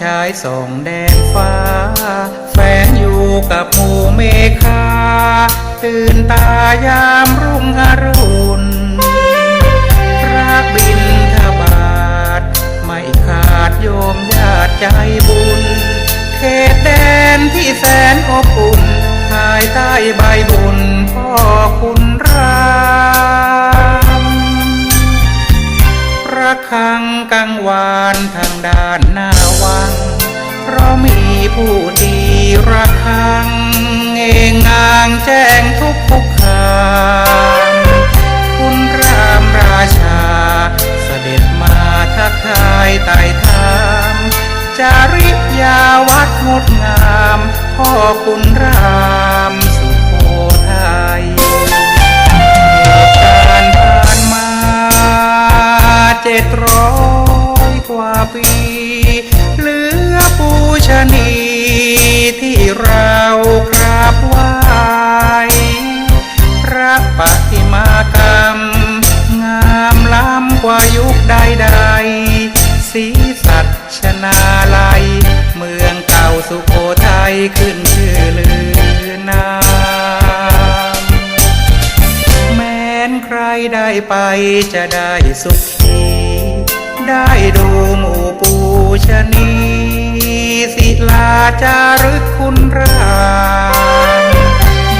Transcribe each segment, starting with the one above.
ชายส่องแดนฟ้าแฝงอยู่กับหมู่เมฆาตื่นตายามรุ่งอรุณพระบินทบาท ไม่ขาดโยมญาติใจบุญ เขตแดนที่แสนอบอุ่นภายใต้ใบบุญพ่อคุณรา ระฆังกังวานทางด้านหน้าวัง เพราะมีผู้ดีระฆัง เองงางแจ้งทุกทุกขาวคุณรามราชา เสด็จมาทักทายไต่ถามจาริยาวัดงดงามพ่อคุณราม เหลือปูชนีที่เรากราบไหว้พระปฏิมากรรม งามล้ำกว่ายุคใดๆสีสัชนาลัย เมืองเก่าสุโขทัยขึ้นชื่อลือนามแม้นใครได้ไปจะได้สุขี ได้ดูหมู่ปู ชนีศิลาจารึกคุณราม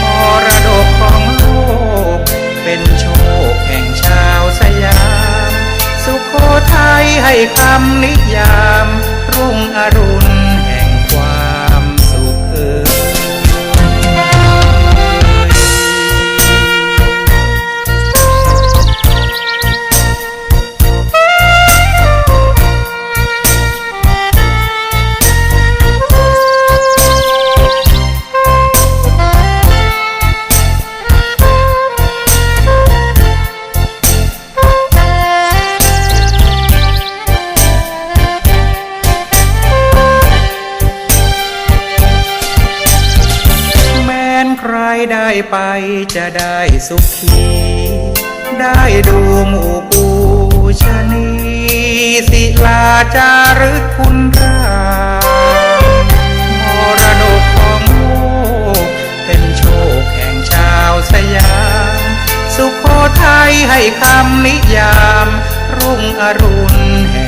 มรดกของโลก เป็นโชคแห่งชาวสยาม สุโขทัยให้คำนิยาม รุ่งอรุณ ได้ไปจะได้สุขี ได้ดูหมู่ปูชนีศิลาจารึกคุณรามมรดกของโลกเป็นโชคแห่งชาวสยาม สุโขทัยให้คำนิยาม รุ่งอรุณแห่ง